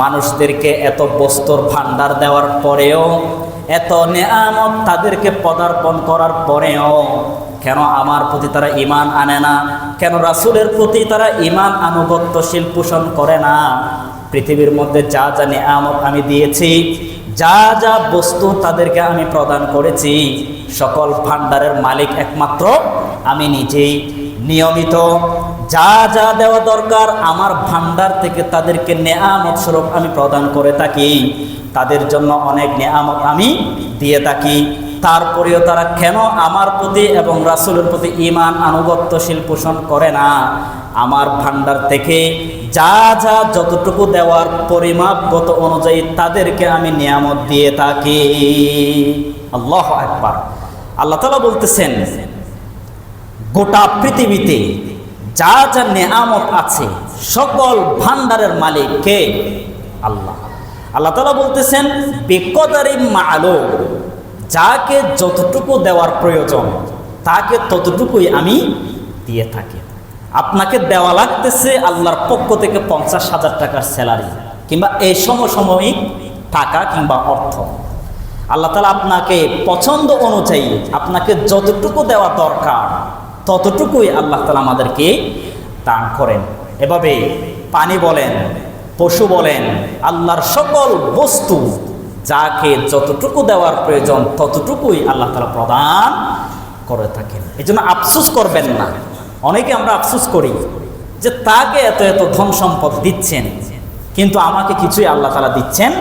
মানুষদেরকে এত বস্তুর ভান্ডার দেওয়ার পরেও, এত নেয়ামত তাদেরকে পদার্পণ করার পরেও, কেন আমার প্রতি তারা ইমান আনে না? কেন রাসূলের প্রতি তারা ইমান আনুগত্যশীল পোষণ করে না? পৃথিবীর মধ্যে যা যা নেয়ামত আমি দিয়েছি, যা যা বস্তু তাদেরকে আমি প্রদান করেছি, সকল ভান্ডারের মালিক একমাত্র আমি নিজেই। নিয়মিত যা যা দেওয়া দরকার আমার ভান্ডার থেকে তাদেরকে নেয়ামত স্বরূপ আমি প্রদান করে থাকি। তাদের জন্য অনেক নেয়ামত আমি দিয়ে থাকি। তারপরেও তারা কেন আমার প্রতি এবং রাসূলের প্রতি ইমান আনুগত্যশীল পোষণ করে না? আমার ভান্ডার থেকে যা যা যতটুকু দেওয়ার পরিমাপগত অনুযায়ী তাদেরকে আমি নিয়ামত দিয়ে থাকি। আল্লাহ একবার আল্লাহ তালা বলতেছেন, গোটা পৃথিবীতে যা যা নেয়ামত আছে, সকল ভান্ডারের মালিক কে? আল্লাহ। আল্লাহ তালা বলতেছেন, বেকদারি মালো যাকে যতটুকু দেওয়ার প্রয়োজন, তাকে ততটুকুই আমি দিয়ে থাকি। আপনাকে দেওয়া লাগতেছে আল্লাহর পক্ষ থেকে পঞ্চাশ হাজার টাকার স্যালারি কিংবা এই সমসাময়িক টাকা কিংবা অর্থ। আল্লাহ তালা আপনাকে পছন্দ অনুযায়ী, আপনাকে যতটুকু দেওয়া দরকার ততটুকুই আল্লাহ তালা আমাদেরকে দান করেন। এভাবে পানি বলেন, পশু বলেন, আল্লাহর সকল বস্তু যাকে যতটুকু দেওয়ার প্রয়োজন ততটুকুই আল্লাহ তালা প্রদান করে থাকেন। এই জন্য আফসুস করবেন না। অনেকে আমরা আফসুস করি যে তাকে এত এত ধন সম্পদ দিচ্ছেন, কিন্তু আমাকে কিছুই আল্লাহ তালা দিচ্ছেন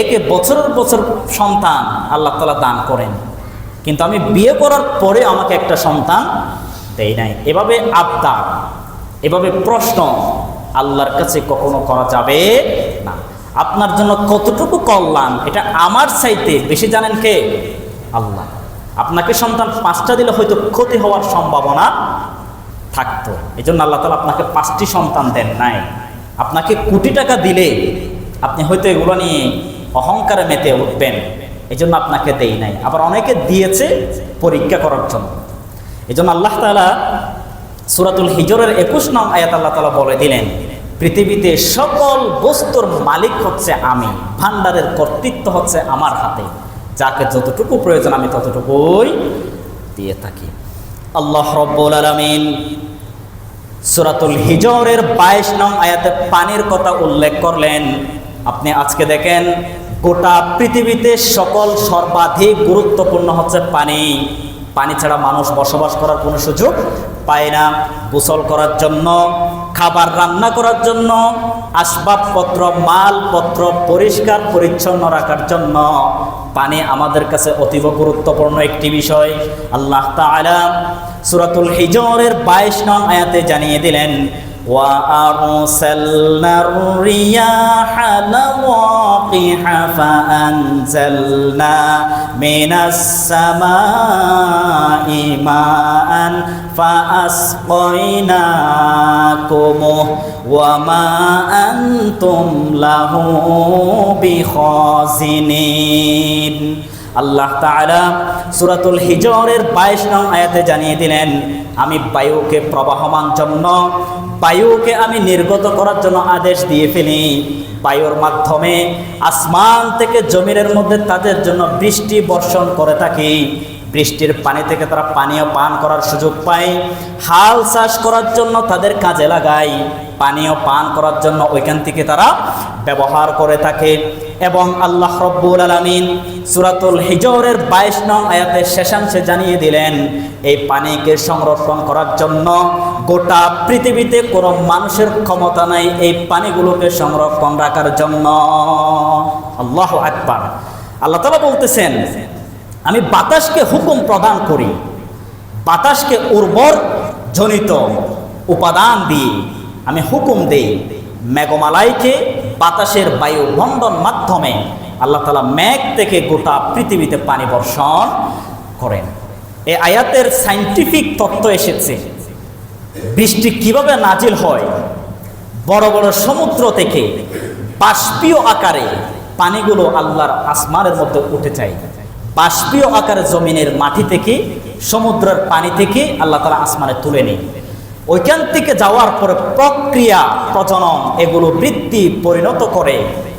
একে বছরের বছর সন্তান আল্লাহ তালা দান করেন। কিন্তু আমি বিয়ে করার পরে আমাকে একটা সন্তান দেয় নাই। এভাবে আবদার এভাবে প্রশ্ন আল্লাহর কাছে কখনো করা যাবে না। আপনার জন্য কতটুকু কল্যাণ, এটা আমার চাইতে বেশি জানেন কে? আল্লাহ। আপনাকে সন্তান পাঁচটা দিলে হয়তো ক্ষতি হওয়ার সম্ভাবনা থাকতো। এই জন্য আল্লাহ তালা আপনাকে পাঁচটি সন্তান দেন নাই। আপনাকে কোটি টাকা দিলে আপনি হয়তো এগুলো নিয়ে অহংকারে মেতে উঠবেন। এই জন্য আপনাকে দেই নাই। আবার অনেকে দিয়েছে পরীক্ষা করার জন্য। এই জন্য আল্লাহ তালা সুরাতুল হিজরের একুশ নং আয়াত আল্লাহ তালা বলে দিলেন, পৃথিবীতে সকল বস্তুর মালিক হচ্ছে আমি ভান্ডারের কর্তৃত্ব হচ্ছে আমার হাতে। যাকে যতটুকু প্রয়োজন আমি ততটুকুই দিয়ে থাকি। আল্লাহ রব্বুল আলমিন সুরাতুল হিজরের বাইশ নং আয়াতে পানির কথা উল্লেখ করলেন। আপনি আজকে দেখেন গোটা পৃথিবীতে সকল সর্বাধিক গুরুত্বপূর্ণ হচ্ছে পানি। পানি ছাড়া মানুষ বসবাস করার কোনো সুযোগ পায় না। গোসল করার জন্য, খাবার রান্না করার জন্য, আসবাবপত্র, মালপত্র পরিষ্কার, পরিচ্ছন্ন রাখার জন্য পানি আমাদের কাছে অতীব গুরুত্বপূর্ণ একটি বিষয়। আল্লাহ তাআলা সুরাতুল হিজরের 22 নং আয়াতে জানিয়ে দিলেন وأرسلنا الرياح لواقح فأنزلنا من السماء ماء فأسقيناكمه وما أنتم له بخازنين. আল্লাহ তাআলা সুরাতুল হিজরের 22 নং আয়াতে জানিয়ে দিলেন, আমি বায়ুকে প্রবাহমান জন্য, বায়ুকে আমি নির্গত করার জন্য আদেশ দিয়ে ফেলি। বায়ুর মাধ্যমে আসমান থেকে জমিনের মধ্যে তাদের জন্য বৃষ্টি বর্ষণ করে থাকি। বৃষ্টির পানি থেকে তারা পানীয় পান করার সুযোগ পায়। হাল চাষ করার জন্য তাদের কাজে লাগায়। পানীয় পান করার জন্য ওইখান থেকে তারা ব্যবহার করে থাকে। এবং আল্লাহ রব্বুল আলমিন সুরাতুল হিজরের বাইশ নং আয়াতের শেষাংশে জানিয়ে দিলেন, এই পানিকে সংরক্ষণ করার জন্য গোটা পৃথিবীতে কোনো মানুষের ক্ষমতা নাই এই পানিগুলোকে সংরক্ষণ রাখার জন্য। আল্লাহ আকবার। আল্লাহ তালা বলতেছেন আমি বাতাসকে হুকুম প্রদান করি। বাতাসকে উর্বর জনিত উপাদান দিয়ে আমি হুকুম দেই। মেঘমালাইকে বাতাসের বায়ু মাধ্যমে আল্লাহ তালা মেঘ থেকে গোটা পৃথিবীতে পানি বর্ষণ করেন। এই আয়াতের সাইন্টিফিক তত্ত্ব এসেছে। বৃষ্টি কীভাবে নাজিল হয়? বড় বড় সমুদ্র থেকে বাষ্পীয় আকারে পানিগুলো আল্লাহর আসমানের মধ্যে উঠে যায়। বাষ্পীয় আকারে জমিনের মাটি থেকে, সমুদ্রের পানি থেকে আল্লাহ তালা আসমানে তুলে নেই ওইখান থেকে যাওয়ার পরে প্রক্রিয়া, প্রজনন এগুলো বৃদ্ধি পরিণত করে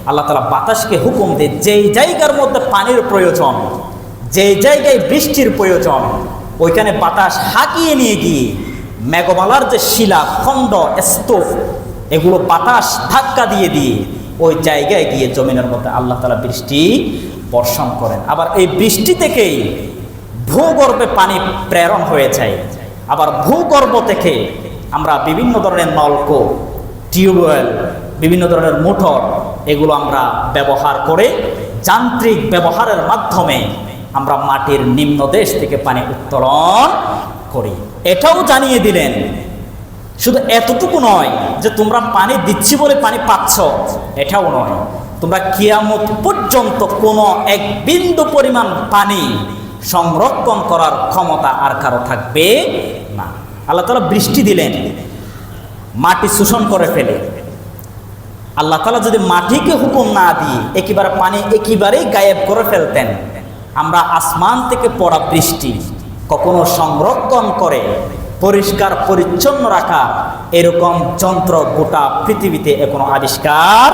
আল্লাহ তালা বাতাসকে হুকুম দেয় যেই জায়গার মধ্যে পানির প্রয়োজন, যেই জায়গায় বৃষ্টির প্রয়োজন, ওইখানে বাতাস হাঁকিয়ে নিয়ে গিয়ে মেঘমালার যে শিলা, খণ্ড, স্তূপ, এগুলো বাতাস ধাক্কা দিয়ে দিয়ে ওই জায়গায় গিয়ে জমিনের মধ্যে আল্লাহ তালা বৃষ্টি বর্ষণ করেন। আবার এই বৃষ্টি থেকেই ভূগর্ভে পানি প্রেরণ হয়ে যায়। আবার ভূগর্ভ থেকে আমরা বিভিন্ন ধরনের নলকূপ, টিউবওয়েল, বিভিন্ন ধরনের মোটর এগুলো আমরা ব্যবহার করে যান্ত্রিক ব্যবহারের মাধ্যমে আমরা মাটির নিম্নদেশ থেকে পানি উত্তোলন করি। এটাও জানিয়ে দিলেন শুধু এতটুকু নয় যে তোমরা পানি দিচ্ছি বলে পানি পাচ্ছ, এটাও নয়। তোমরা কিয়ামত পর্যন্ত কোনো এক বিন্দু পরিমাণ পানি সংরক্ষণ করার ক্ষমতা আর কারও থাকবে না। আল্লাহ তালা বৃষ্টি দিলেন, মাটি শোষণ করে ফেলে। আল্লাহ তালা যদি মাটিকে হুকুম না দিয়ে একেবারে পানি একেবারেই গায়েব করে ফেলতেন, আমরা আসমান থেকে পড়া বৃষ্টি কখনো সংরক্ষণ করে পরিষ্কার, পরিচ্ছন্ন রাখা, এরকম যন্ত্র গোটা পৃথিবীতে এখনও আবিষ্কার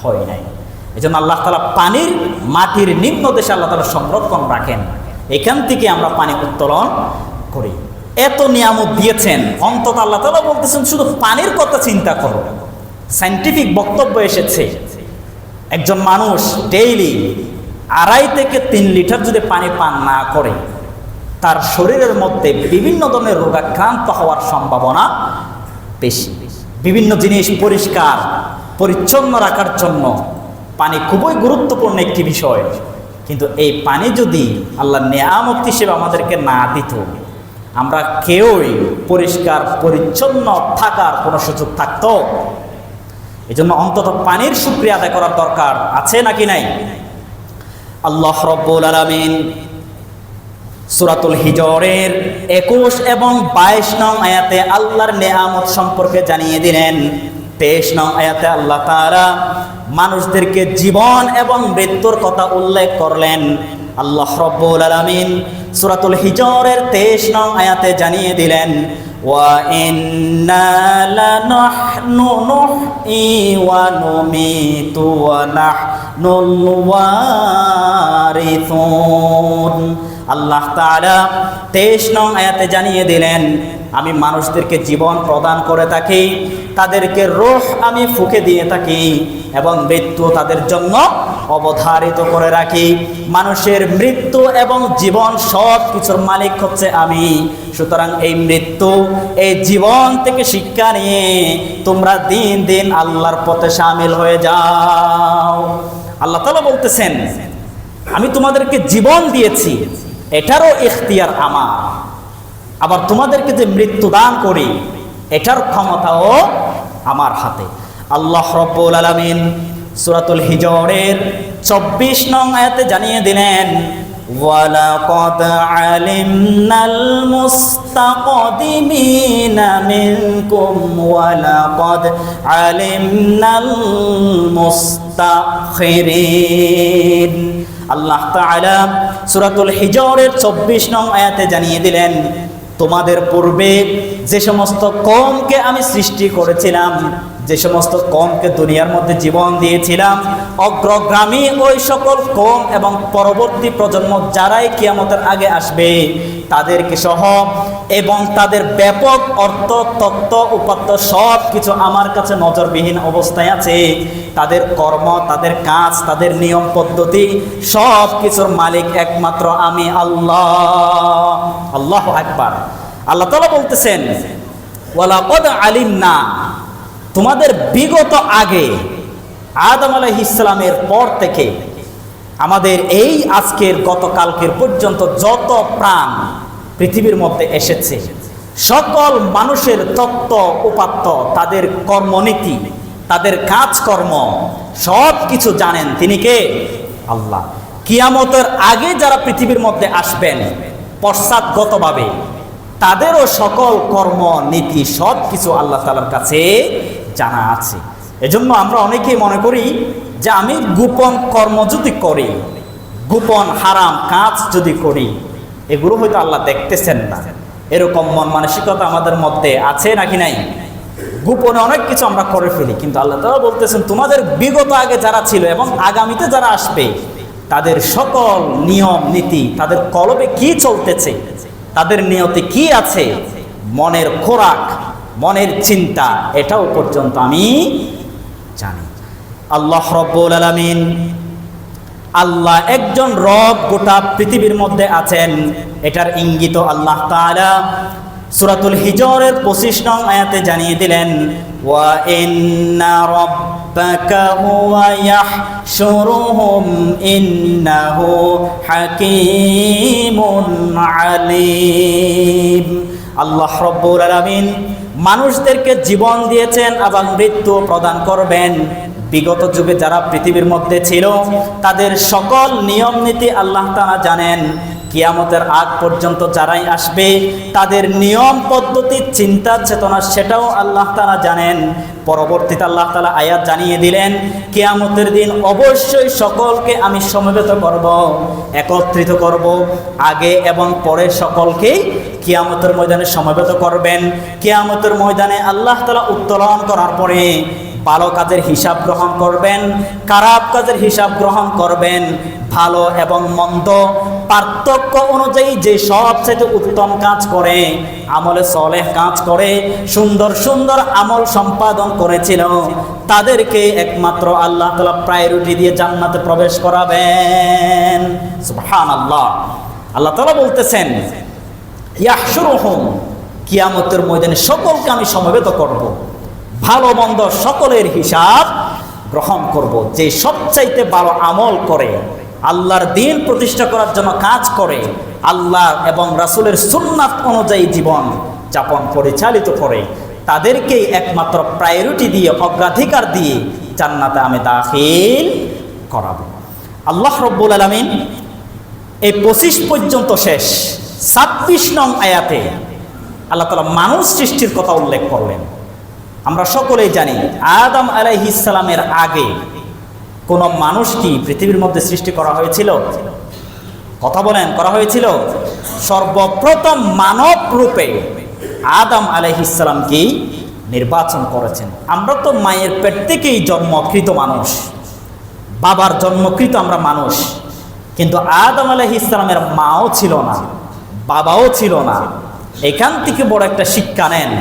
হয় নাই। এই জন্য আল্লাহ তালা পানির, মাটির নিম্ন দেশে আল্লাহ তালা সংরক্ষণ রাখেন। এখান থেকে আমরা পানি উত্তোলন করি। এত নিয়ামত দিয়েছেন, অন্তত আল্লাহ তালা বলতেছেন, শুধু পানির কথা চিন্তা করো। সাইন্টিফিক বক্তব্য এসেছে, একজন মানুষ ডেইলি আড়াই থেকে তিন লিটার যদি পানি পান না করে তার শরীরের মধ্যে বিভিন্ন ধরনের রোগাক্রান্ত হওয়ার সম্ভাবনা বেশি। বিভিন্ন জিনিস পরিষ্কার, পরিচ্ছন্ন রাখার জন্য পানি খুবই গুরুত্বপূর্ণ একটি বিষয়। কিন্তু এই পানি যদি আল্লাহ নেয়ামত হিসেবে আমাদেরকে না দিত, আমরা কেউই পরিষ্কার, পরিচ্ছন্ন থাকার কোনো সুযোগ থাকতো। এই জন্য অন্তত পানির সুক্রিয়া আদায় করার দরকার আছে নাকি নাই? আল্লাহ রব্বুল আলমিন সুরাতুল হিজরের একুশ এবং বাইশ নং আয়াতে আল্লাহর নেয়ামত সম্পর্কে জানিয়ে দিলেন তেইশ নং আয়াতে আল্লাহ তারা মানুষদেরকে জীবন এবং মৃত্যুর কথা উল্লেখ করলেন আল্লাহ রব্বুল আলমিন সুরাতুল হিজরের তেইশ নং আয়াতে জানিয়ে দিলেন وَإِنَّا لَنَحْنُ نُحْيِي وَنُمِيتُ وَنَحْنُ الْوَارِثُونَ আল্লাহ তাআলা তেইশ নং আয়াতে জানিয়ে দিলেন, আমি মানুষদেরকে জীবন প্রদান করে থাকি, তাদেরকে রোহ আমি ফুকে দিয়ে থাকি এবং মৃত্যু তাদের জন্য অবধারিত করে রাখি। মানুষের মৃত্যু এবং জীবন সব কিছুর মালিক হচ্ছে আমি। সুতরাং এই মৃত্যু, এই জীবন থেকে শিক্ষা নিয়ে তোমরা দিন দিন আল্লাহর পথে সামিল হয়ে যাও। আল্লাহ তালা বলতেছেন, আমি তোমাদেরকে জীবন দিয়েছি। এটারও ইখতিয়ার আমার আবার তোমাদেরকে যে মৃত্যু দান করি এটার ক্ষমতাও আমার হাতে আল্লাহ রব্বুল আলমিন সুরাতুল হিজরের চব্বিশ নং আয়াতে জানিয়ে দিলেন ولقد علمنا المستقدمين منكم ولقد علمنا المستأخرين আল্লাহ তাআলা সূরাতুল হিজরের 24 নং আয়াতে জানিয়ে দিলেন, তোমাদের পূর্বে যে সমস্ত কমকে আমি সৃষ্টি করেছিলাম, যে সমস্ত কমকে দুনিয়ার মধ্যে জীবন দিয়েছিলাম অগ্রগ্রামী ওই সকল কম এবং পরবর্তী প্রজন্ম যারাই কিয়ামতের আগে আসবে তাদেরকে সহ এবং তাদের ব্যাপক অর্থ, তত্ত্ব, উপাত্ত সব কিছু আমার কাছে নজরবিহীন অবস্থায় আছে। তাদের কর্ম, তাদের কাজ, তাদের নিয়ম পদ্ধতি সব কিছুর মালিক একমাত্র আমি আল্লাহ। আল্লাহ একবার আল্লাহ তালা বলতেছেন, ওয়ালাকদ আলিম না তোমাদের বিগত আগে আদম আলাহ ইসলামের পর থেকে আমাদের এই আজকের, গতকালকের পর্যন্ত যত প্রাণ পৃথিবীর মধ্যে এসেছে, সকল মানুষের তত্ত্ব উপাত্ত, তাদের কর্মনীতি, তাদের কাজকর্ম সব কিছু জানেন তিনি কে? আল্লাহ। কিয়ামতের আগে যারা পৃথিবীর মধ্যে আসবেন, পশ্চাৎগতভাবে তাদেরও সকল কর্ম নীতি সব কিছু আল্লাহ তালার কাছে জানা আছে। এজন্য আমরা অনেকেই মনে করি যে আমি গোপন কর্ম যদি করি, গোপন হারাম কাজ যদি করি, এগুলো হয়তো আল্লাহ দেখতেছেন না। এরকম মন মানসিকতা আমাদের মধ্যে আছে নাকি নাই? গোপনে অনেক কিছু আমরা করে ফেলি, কিন্তু আল্লাহ তাআলা বলতেছেন, তোমাদের বিগত আগে যারা ছিল এবং আগামীতে যারা আসবে, তাদের সকল নিয়ম, নীতি, তাদের কলবে কি চলতেছে, তাদের নিয়তে কি আছে, মনের খোরাক, মনের চিন্তা, এটাও পর্যন্ত আমি জানি আল্লাহ রব্বুল আলামিন, আল্লাহ একজন রব গোটা পৃথিবীর মধ্যে আছেন। এটার ইঙ্গিত আল্লাহ তাআলা সূরাতুল হিজরের 25 নং আয়াতে জানিয়ে দিলেন, ওয়া ইন্না রাব্বাকা হুয়া ইয়াহশুরুহুম, ইন্নাহু হাকীমুন আলীম। আল্লাহ রব্বুল আলামিন মানুষদেরকে জীবন দিয়েছেন এবং মৃত্যু প্রদান করবেন। বিগত যুগে যারা পৃথিবীর মধ্যে ছিল, তাদের সকল নিয়ম নীতি আল্লাহ তাআলা জানেন। কিয়ামতের আগ পর্যন্ত যারাই আসবে, তাদের নিয়ম, পদ্ধতি, চিন্তা, চেতনা সেটাও আল্লাহ তাআলা জানেন। পরবর্তীতে আল্লাহ তাআলা আয়াত জানিয়ে দিলেন, কেয়ামতের দিন অবশ্যই সকলকে আমি সমবেত করব, একত্রিত করব। আগে এবং পরে সকলকেই কিয়ামতের ময়দানে সমবেত করবেন। কিয়ামতের ময়দানে আল্লাহ তাআলা উত্তোলন করার পরে ভালো কাজের হিসাব গ্রহণ করবেন, খারাপ কাজের হিসাব গ্রহণ করবেন, ভালো এবং মন্দ পার্থক্য অনুযায়ী যে সবচেয়ে উত্তম কাজ করে, আমলে সলেহ কাজ করে, সুন্দর সুন্দর আমল সম্পাদন করেছিল, তাদেরকে একমাত্র আল্লাহ তালা প্রায়োরিটি দিয়ে জান্নাতে প্রবেশ করাবেন সুবহান আল্লাহ আল্লাহ তালা বলতেছেন ইয়াহসুরুহুম কিয়ামতের ময়দানে সকলকে আমি সমবেত করব। ভালো মন্দ সকলের হিসাব গ্রহণ করব। যে সবচাইতে ভালো আমল করে, আল্লাহর দিন প্রতিষ্ঠা করার জন্য কাজ করে, আল্লাহ এবং রাসূলের সুন্নাত অনুযায়ী জীবন যাপন পরিচালিত করে, তাদেরকেই একমাত্র প্রায়োরিটি দিয়ে, অগ্রাধিকার দিয়ে জান্নাতে আমি দাখিল করাবো আল্লাহ রব্বুল আলমিন এই পঁচিশ পর্যন্ত শেষ, ছাব্বিশ নং আয়াতে আল্লাহ তালা মানুষ সৃষ্টির কথা উল্লেখ করলেন আমরা সকলেই জানি আদম আলাইহিসালামের আগে কোন মানুষ কি পৃথিবীর মধ্যে সৃষ্টি করা হয়েছিল? কথা বলেন, করা হয়েছিল? সর্বপ্রথম মানব রূপে আদম আলাইহিসালামকেই নির্বাচন করেছেন? আমরা তো মায়ের পেট থেকেই জন্মকৃত মানুষ, বাবার জন্মকৃত আমরা মানুষ, কিন্তু আদম আলহ ইসলামের মাও ছিল না, বাবাও ছিল না। এখান থেকে বড় একটা শিক্ষা নেন।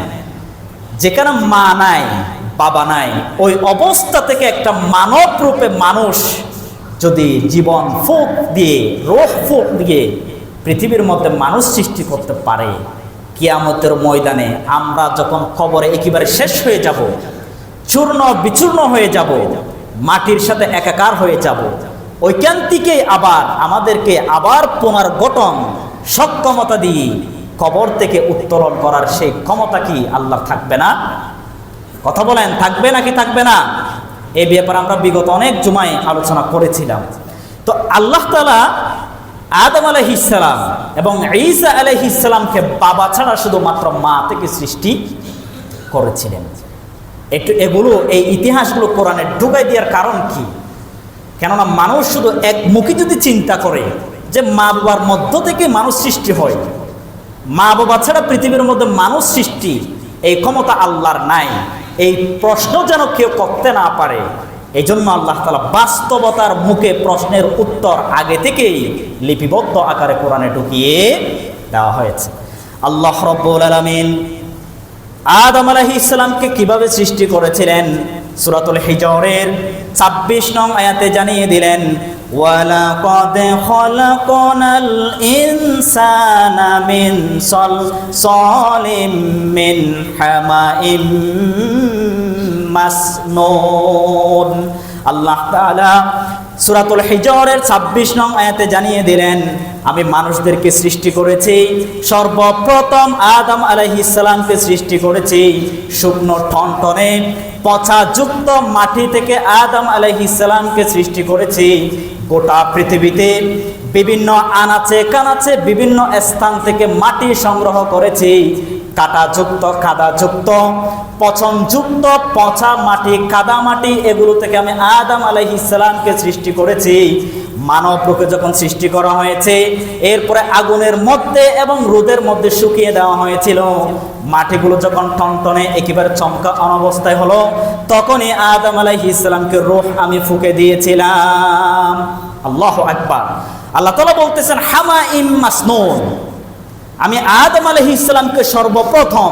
যেখানে মা নাই, বাবা নাই, ওই অবস্থা থেকে একটা মানব রূপে মানুষ যদি জীবন ফুক দিয়ে, রোহ ফুক দিয়ে পৃথিবীর মধ্যে মানুষ সৃষ্টি করতে পারে, কিয়ামতের ময়দানে আমরা যখন কবরে একেবারে শেষ হয়ে যাব, চূর্ণ বিচূর্ণ হয়ে যাব, মাটির সাথে একাকার হয়ে যাব থেকে আবার আমাদেরকে আবার পুনর্গঠন, সক্ষমতা দিয়ে কবর থেকে উত্তোলন করার সেই ক্ষমতা কি আল্লাহ থাকবে না? কথা বলেন, থাকবে নাকি থাকবে না? এই ব্যাপারে আমরা বিগত অনেক জুমায় আলোচনা করেছিলাম। তো আল্লাহ তালা আদম আলহিসাম এবং ঈসা আলহিসামকে বাবা ছাড়া শুধুমাত্র মা থেকে সৃষ্টি করেছিলেন। একটু এগুলো, এই ইতিহাসগুলো কোরআনে ঢুকাই দেওয়ার কারণ কি? কেননা মানুষ শুধু একমুখী যদি চিন্তা করে যে মা বাবার মধ্য থেকে মানুষ সৃষ্টি হয় মা বাবা ছাড়া পৃথিবীর মধ্যে মানুষ সৃষ্টি, এই ক্ষমতা আল্লাহর নাই। এই প্রশ্ন যেন কেউ করতে না পারে এই জন্য আল্লাহ তালা বাস্তবতার মুখে প্রশ্নের উত্তর আগে থেকেই লিপিবদ্ধ আকারে কোরআনে ঢুকিয়ে দেওয়া হয়েছে। আল্লাহ রব্বুল আলমিন আদম আলাহি ইসলামকে কীভাবে সৃষ্টি করেছিলেন? সুরাতুল হিজরের ছাব্বিশ নং আয়াতে জানিয়ে দিলেন وَلَقَدْ خَلَقْنَا الْإِنسَانَ مِنْ صَلْصَالٍ مِّنْ حَمَإٍ মাসনুন আল্লাহ তাআলা সূরাতুল হিজরের 26 নং আয়াতে জানিয়ে দিলেন আমি মানুষদেরকে সৃষ্টি করেছি সর্বপ্রথম আদম আলাইহিস সালামকে সৃষ্টি করেছি শুকনো ঠনঠনে পচাযুক্ত মাটি থেকে আদম আলাইহিস সালামকে সৃষ্টি করেছি গোটা পৃথিবীতে বিভিন্ন আনাচে কানাচে বিভিন্ন স্থান থেকে মাটি সংগ্রহ করেছি। কাটাযুক্ত কাদাযুক্ত পচনযুক্ত পচা মাটি, কাদা মাটি, এগুলো থেকে আমি আদম আলাইহিসসালামকে সৃষ্টি করেছি। মানব রূপে যখন সৃষ্টি করা হয়েছে, এরপরে আগুনের মধ্যে এবং রোদের মধ্যে শুকিয়ে দেওয়া হয়েছিল। মাটিগুলো যখন টনটনে একেবারে চমকা অনবস্থায় হলো, তখনই আদম আলাইহিস ইসলামকে রূহ আমি ফুকে দিয়েছিলাম। আল্লাহ আকবার। আল্লাহ তাআলা বলতেছেন, হামা ইম মাসনুন। আমি আদম আলাইহিস ইসলামকে সর্বপ্রথম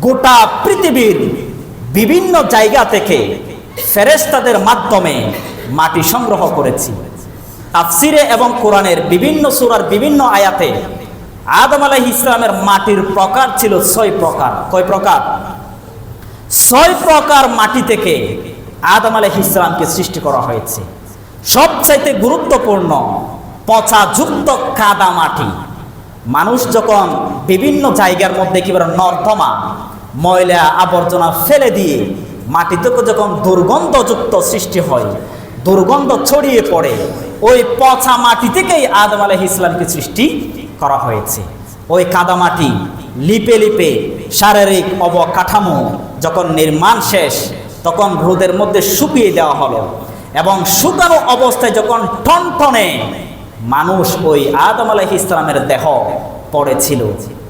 গোটা পৃথিবীর বিভিন্ন জায়গা থেকে ফেরেশতাদের মাধ্যমে মাটি সংগ্রহ করেছি। তাফসিরে এবং কোরআনের বিভিন্ন সুরার বিভিন্ন আয়াতে আদম আলাইহিস ইসলামের মাটির প্রকার ছিল ছয় প্রকার। কয় প্রকার? ছয় প্রকার মাটি থেকে আদম আলাইহিস ইসলামকে সৃষ্টি করা হয়েছে। সবচাইতে গুরুত্বপূর্ণ পচাযুক্ত কাদা মাটি। মানুষ যখন বিভিন্ন জায়গার মধ্যে একেবারে নর্দমা, ময়লা, আবর্জনা ফেলে দিয়ে মাটি থেকে যখন দুর্গন্ধযুক্ত সৃষ্টি হয়, দুর্গন্ধ ছড়িয়ে পড়ে ওই পচা মাটি থেকেই আদম আলাইহিস ইসলামকে সৃষ্টি করা হয়েছে। ওই কাদামাটি লিপে লিপে শারীরিক অবকাঠামো যখন নির্মাণ শেষ, তখন রোদের মধ্যে শুকিয়ে দেওয়া হলো এবং শুকানো অবস্থায় যখন টনটনে মানুষ ওই আদম আলাইহিস ইসলামের দেহ পড়েছিল,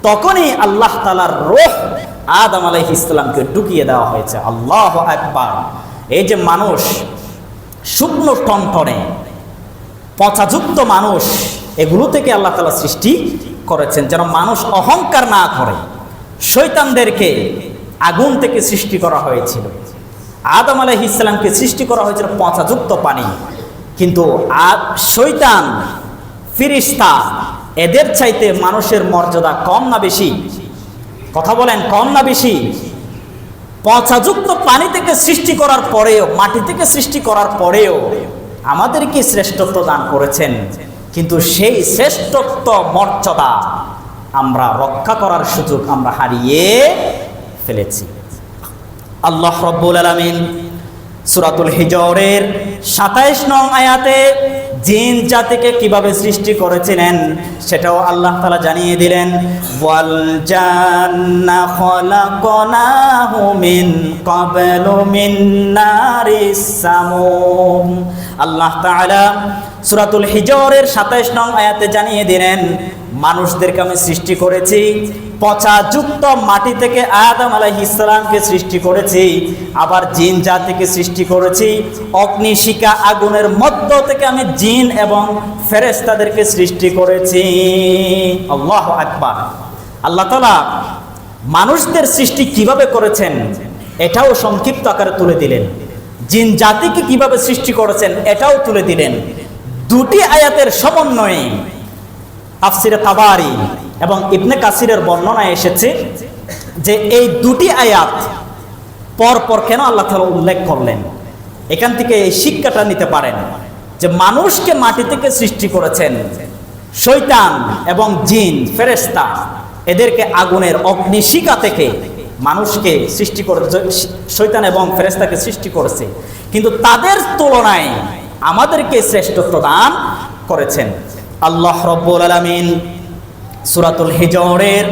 তখনই আল্লাহ তালার রোহ আদম আলাইহিস ইসলামকে ঢুকিয়ে দেওয়া হয়েছে। আল্লাহ একবার এই যে মানুষ শুকনো টনটনে পচাযুক্ত মানুষ এগুলো থেকে আল্লাহ তালা সৃষ্টি করেছেন। যেন মানুষ অহংকার না করে শৈতানদেরকে আগুন থেকে সৃষ্টি করা হয়েছিল। আদম আলাহ ইসলামকে সৃষ্টি করা হয়েছিল পচাযুক্ত পানি। কিন্তু শৈতান ফিরিস্তা, এদের চাইতে মানুষের মর্যাদা কম না বেশি? কথা বলেন, কম না বেশি? পচাযুক্ত পানি থেকে সৃষ্টি করার পরেও, মাটি থেকে সৃষ্টি করার পরেও আমাদেরকে শ্রেষ্ঠত্ব দান করেছেন, কিন্তু সেই শ্রেষ্ঠত্ব, মর্যাদা আমরা রক্ষা করার সুযোগ আমরা হারিয়ে ফেলেছি। আল্লাহ রব্বুল আলমিন সুরাতুল হিজরের সাতাইশ নং আয়াতে জিন জাতিকে কীভাবে সৃষ্টি করেছিলেন, সেটাও আল্লাহ তালা জানিয়ে দিলেন, ওয়াল জান্না খলাকনাহু মিন ক্বাবলু মিন নারিস সামুম। আল্লাহ তাআলা সূরাতুল হিজরের 27 নং আয়াতে জানিয়ে দিলেন, মানুষদেরকে আমি সৃষ্টি করেছি পচাযুক্ত মাটি থেকে আদম আলাইহিস সালামকে সৃষ্টি করেছি, আবার জিন জাতিকে সৃষ্টি করেছি অগ্নিশিকা আগুনের মধ্য থেকে আমি জিন এবং ফেরেশতাদেরকে সৃষ্টি করেছি। আল্লাহ আকবার। আল্লাহ তাআলা মানুষদের সৃষ্টি কীভাবে করেছেন, এটাও সংক্ষিপ্ত আকারে তুলে দিলেন। জিন জাতিকে কীভাবে সৃষ্টি করেছেন এটাও তুলে দিলেন। দুটি আয়াতের সমন্বয়ে আফসিরে তাবারি এবং ইবনে কাসিরের বর্ণনায় এসেছে যে এই দুটি আয়াত পর পর কেন আল্লাহ তালা উল্লেখ করলেন। এখান থেকে এই শিক্ষাটা নিতে পারেন যে মানুষকে মাটি থেকে সৃষ্টি করেছেন শৈতান এবং জিন ফেরেস্তা এদেরকে আগুনের অগ্নিশিকা থেকে মানুষকে সৃষ্টি করে শৈতান এবং ফেরেস্তাকে সৃষ্টি করেছে। কিন্তু তাদের তুলনায় আমাদেরকে শ্রেষ্ঠ প্রদান করেছেন। আল্লাহ রব্বুল আলমিন সুরাতুল হিজরের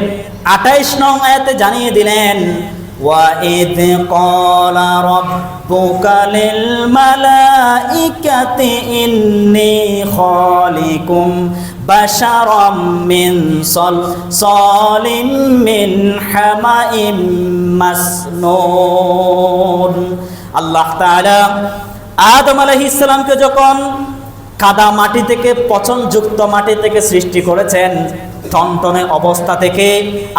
আঠাইশ নং আয়াতে জানিয়ে দিলেন وَإِذْ قَالَ رَبُّكَ لِلْمَلَائِكَةِ إِنِّي خَالِقٌ بَشَرًا مِّن صَلْصَالٍ مِّنْ حَمَإٍ مسنون আল্লাহ তাআলা আদম আলাইহিস সালামকে যখন কাদা মাটি থেকে পচনযুক্ত মাটি থেকে সৃষ্টি করেছেন। টনটনে অবস্থা থেকে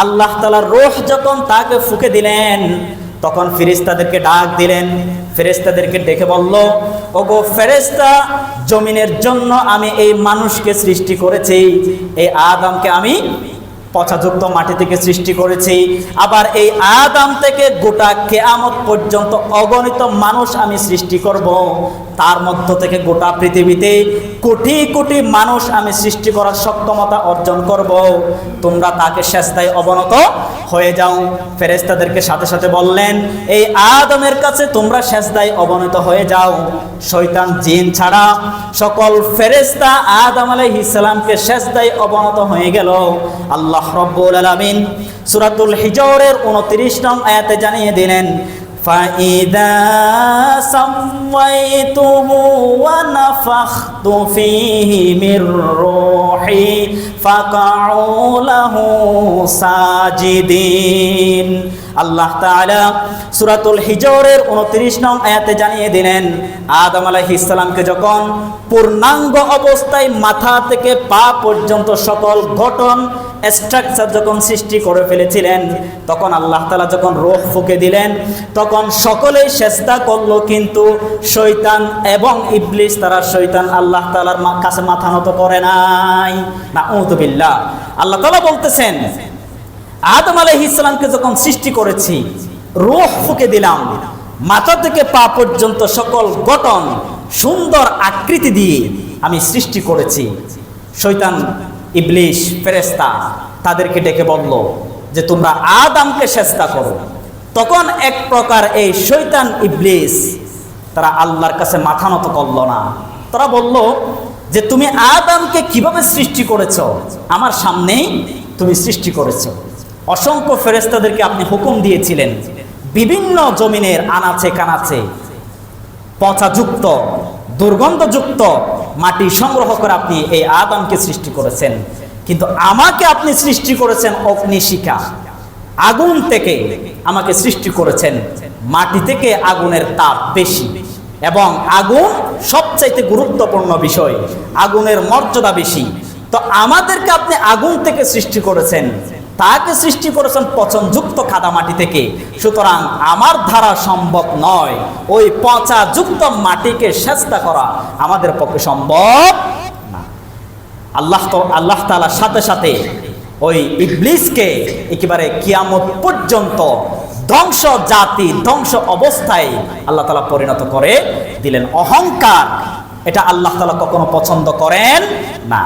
আল্লাহ তালার রোহ যখন তাকে ফুকে দিলেন, তখন ফেরিস্তাদেরকে ডাক দিলেন। ফেরেস্তাদেরকে ডেকে বলল, ওগো ফেরেস্তা জমিনের জন্য আমি এই মানুষকে সৃষ্টি করেছি। এই আদমকে আমি পচাযুক্ত মাটি থেকে সৃষ্টি করেছি। আবার এই আদাম থেকে গোটা কেয়ামত পর্যন্ত অগণিত মানুষ আমি সৃষ্টি করব। তার মধ্য থেকে গোটা পৃথিবীতে কোটি কোটি মানুষ আমি সৃষ্টি করার সক্ষমতা অর্জন করব। তোমরা তাকে শেষদায় অবনত হয়ে যাও। ফেরেস্তাদেরকে সাথে সাথে বললেন, এই আদমের কাছে তোমরা শেষদায় অবনত হয়ে যাও। শৈতান জিন ছাড়া সকল ফেরেস্তা আদম আলাইহিস সালামকে শেষদায় অবনত হয়ে গেল। আল্লাহ রব্বুল আলামিন সূরাতুল হিজরের 29 নং আয়াতে জানিয়ে দিলেন فإذا سويته ونفخت فيه من روحي فقعوا له ساجدين আল্লাহ তাআলা সূরাতুল হিজরের 29 নং আয়াতে জানিয়ে দিলেন আদম আলাইহিস সালামকে যখন পূর্ণাঙ্গ অবস্থায় মাথা থেকে পা পর্যন্ত সকল গঠন স্ট্রাকচার যখন সৃষ্টি করে ফেলেছিলেন তখন আল্লাহ তালা যখন রোহ ফুকে দিলেন তখন সকলেই চেষ্টা করল, কিন্তু শৈতান এবং ইবলিস, তারা শৈতান আল্লাহ তালার কাছে মাথা নত করে নাই। না উতবিল্লা আল্লাহ তালা বলতেছেন, আদম আলহ ইসলামকে যখন সৃষ্টি করেছি, রোহ ফুকে দিলাম। মাথা থেকে পা পর্যন্ত সকল গঠন, সুন্দর আকৃতি দিয়ে আমি সৃষ্টি করেছি। শৈতান ইবলিশ ফেরেস্তা তাদেরকে ডেকে বলল যে, তোমরা আদামকে চেষ্টা করো। তখন এক প্রকার এই শৈতান ইবলিস, তারা আল্লাহর কাছে মাথা নত করল না। তারা বলল, যে তুমি আদামকে কীভাবে সৃষ্টি করেছ? আমার সামনেই তুমি সৃষ্টি করেছ। অসংখ্য ফেরেস্তাদেরকে আপনি হুকুম দিয়েছিলেন, বিভিন্ন জমিনের আনাচে কানাচে, পচাযুক্ত, দুর্গন্ধযুক্ত মাটি সংগ্রহ করে আপনি এই আদমকে সৃষ্টি করেছেন। কিন্তু আমাকে আপনি সৃষ্টি করেছেন অগ্নিশিখা। আগুন থেকে আমাকে সৃষ্টি করেছেন। মাটি থেকে আগুনের তাপ বেশি। এবং আগুন সবচাইতে গুরুত্বপূর্ণ বিষয়, আগুনের মর্যাদা বেশি। তো আমাদেরকে আপনি আগুন থেকে সৃষ্টি করেছেন। তাকে সৃষ্টি করেছেন পচনযুক্ত কাদামাটি থেকে। সুতরাং আমার ধারা সম্ভব নয় ওই পচাযুক্ত মাটিকে চেষ্টা করা। আমাদের পক্ষে সম্ভব না। আল্লাহ আল্লাহ তালার সাথে সাথে ওই ইবলিসকে একেবারে কিয়ামত পর্যন্ত ধ্বংস জাতি, ধ্বংস অবস্থায় আল্লাহ তালা পরিণত করে দিলেন। অহংকার, এটা আল্লাহ তালা কখনো পছন্দ করেন না।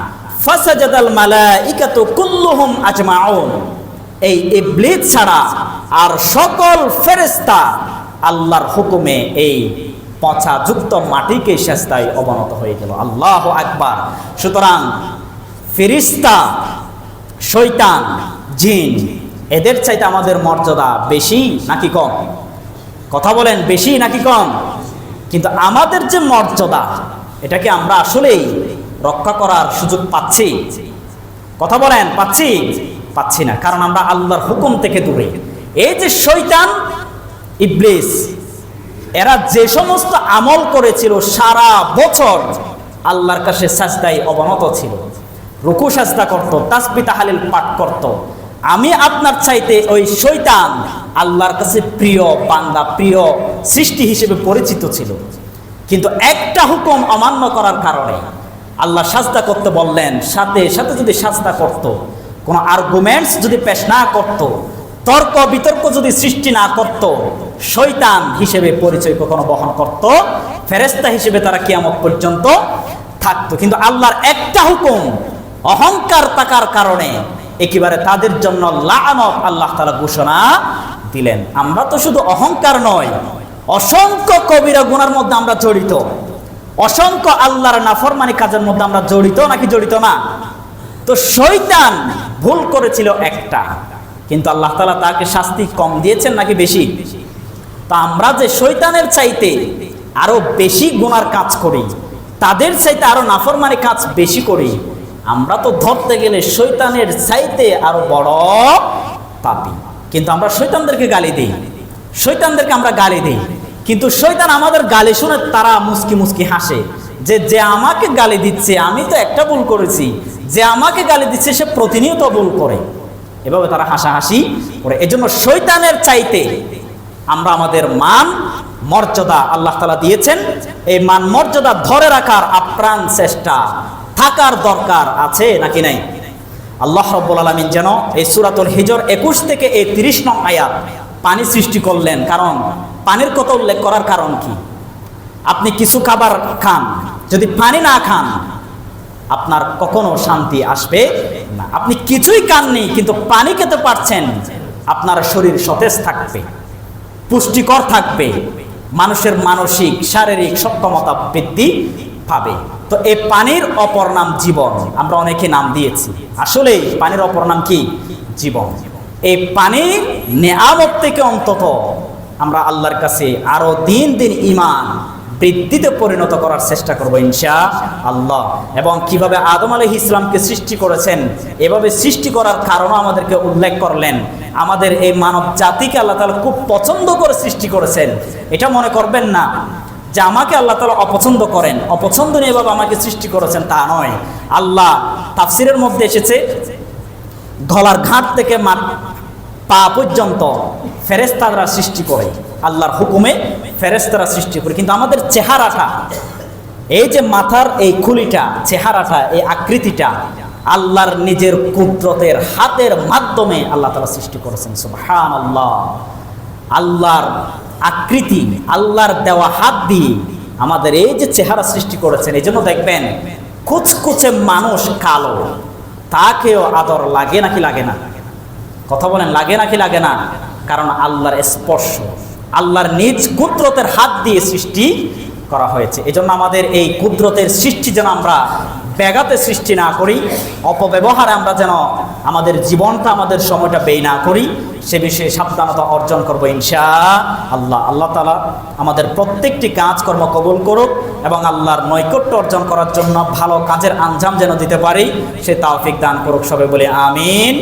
ফাসাজাদাল মালাইকাতু কুল্লুহুম আজমাউন। এই ছাড়া আর সকল ফেরেশতা আল্লাহর হুকুমে এই পচাযুক্ত মাটিকে শেষদায় অবনত হয়ে গেল। আল্লাহ আকবার। সুতরাং ফেরিস্তা শৈতান জিন, এদের চাইতে আমাদের মর্যাদা বেশি নাকি কম? কথা বলেন, বেশি নাকি কম? কিন্তু আমাদের যে মর্যাদা, এটাকে আমরা আসলেই রক্ষা করার সুযোগ পাচ্ছি। কথা বলেন, পাচ্ছি? পাচ্ছি না, কারণ আমরা আল্লাহর হুকুম থেকে দূরে। এই যে শৈতান ইবলিস, এরা যে সমস্ত আমল করেছিল সারা বছর, আল্লাহর কাছে সাজদাই অবনত ছিল। রুকু সাজদা করত, তাসবি তাহালিল পাঠ করত। আমি আপনার চাইতে ওই শৈতান আল্লাহর কাছে প্রিয় বান্দা, প্রিয় সৃষ্টি হিসেবে পরিচিত ছিল। কিন্তু একটা হুকুম অমান্য করার কারণে আল্লাহ সাজদা করতে বললেন, সাথে সাথে যদি সাজদা করত, কোনো আর্গুমেন্টস যদি পেশ না করত, তর্ক বিতর্ক যদি সৃষ্টি না করত শৈতান হিসেবে পরিচয় কখনো বহন করত ফেরেস্তা হিসেবে তারা কিয়ামত পর্যন্ত থাকতো। কিন্তু আল্লাহর একটা হুকুম অহংকার থাকার কারণে একেবারে তাদের জন্য লানত আল্লাহ তালা ঘোষণা দিলেন। আমরা তো শুধু অহংকার নয়, অসংখ্য কবিরা গুনার মধ্যে আমরা জড়িত। অসংখ্য আল্লাহর নাফরমানি কাজের মধ্যে আমরা জড়িত নাকি জড়িত না? তো শৈতান ভুল করেছিল একটা, কিন্তু আল্লাহ তালা তাকে শাস্তি কম দিয়েছেন নাকি বেশি? তা আমরা যে শৈতানের চাইতে আরও বেশি গুনার কাজ করি, তাদের চাইতে আরও নাফরমানি কাজ বেশি করি আমরা তো ধরতে গেলে শৈতানের চাইতে আরও বড় পাপি। কিন্তু আমরা শৈতানদেরকে গালি দিই। শৈতানদেরকে আমরা গালি দিই। কিন্তু শৈতান আমাদের গালি শুনে তারা মুসকি মুসকি হাসে। যে যে আমাকে গালি দিচ্ছে, আমি তো একটা ভুল করেছি। যে আমাকে গালি দিচ্ছে, সে প্রতিনিয়ত ভুল করে। এভাবে তারা হাসাহাসি করে। এজন্য শৈতানের চাইতে আমরা আমাদের মান, মর্যাদা আল্লাহ তালা দিয়েছেন। এই মান, মর্যাদা ধরে রাখার আপ্রাণ চেষ্টা। থাকার দরকার আছে নাকি নাই? আল্লাহ রব্বুল আলমিন যেন এই সুরাতুল হিজর একুশ থেকে এই তিরিশ নং আয়াত পানি সৃষ্টি করলেন। কারণ পানির কথা উল্লেখ করার কারণ কি? আপনি কিছু খাবার খান, যদি পানি না খান, আপনার কখনো শান্তি আসবে না। আপনি কিছুই খাননি, কিন্তু পানি খেতে পারছেন, আপনার শরীর সতেজ থাকবে, পুষ্টিকর থাকবে, মানুষের মানসিক, শারীরিক সক্ষমতা বৃদ্ধি পাবে। তো এই পানির অপর নাম জীবন, আমরা অনেকে নাম দিয়েছি। আসলে পানির অপর নাম কি? জীবন। এই পানির নেয়ামত থেকে অন্তত আমরা আল্লাহর কাছে আরও দিন দিন ইমান বৃদ্ধিতে পরিণত করার চেষ্টা করব ইনশা আল্লাহ এবং কীভাবে আদম আলহ ইসলামকে সৃষ্টি করেছেন, এভাবে সৃষ্টি করার কারণও আমাদেরকে উল্লেখ করলেন। আমাদের এই মানব জাতিকে আল্লাহ তালা খুব পছন্দ করে সৃষ্টি করেছেন। এটা মনে করবেন না যে আমাকে আল্লাহ তালা অপছন্দ করেন অপছন্দ নিয়ে এভাবে আমাকে সৃষ্টি করেছেন তা নয়। আল্লাহ তাফসিরের মধ্যে এসেছে গলার ঘাট থেকে মা পা পর্যন্ত ফেরেস্তারা সৃষ্টি করে, আল্লাহর হুকুমে ফেরেস্তারা সৃষ্টি করে। কিন্তু আমাদের চেহারাটা, এই যে মাথার এই খুলিটা, চেহারাটা, এই আকৃতিটা, আল্লাহর নিজের কুদরতের হাতের মাধ্যমে আল্লাহ তালা সৃষ্টি করেছেন সুবহান আল্লাহ আল্লাহর আকৃতি, আল্লাহর দেওয়া হাত দিয়ে আমাদের এই যে চেহারা সৃষ্টি করেছেন, এই জন্য দেখবেন কুচকুচে মানুষ কালো। তাকেও আদর লাগে নাকি লাগে না? কথা বলেন, লাগে নাকি লাগে না? কারণ আল্লাহর স্পর্শ, আল্লাহর নিজ কুদরতের হাত দিয়ে সৃষ্টি করা হয়েছে। এজন্য আমাদের এই কুদরতের সৃষ্টি যেন আমরা ব্যাঘাতে সৃষ্টি না করি, অপব্যবহারে আমরা যেন আমাদের জীবনটা, আমাদের সময়টা ব্যয় না করি, সে বিষয়ে সাবধানতা অর্জন করব ইনশা আল্লাহ। আল্লাহ তালা আমাদের প্রত্যেকটি কাজকর্ম কবুল করুক এবং আল্লাহর নৈকট্য অর্জন করার জন্য ভালো কাজের আঞ্জাম যেন দিতে পারি, সে তাওফিক দান করুক সবে বলে আমিন।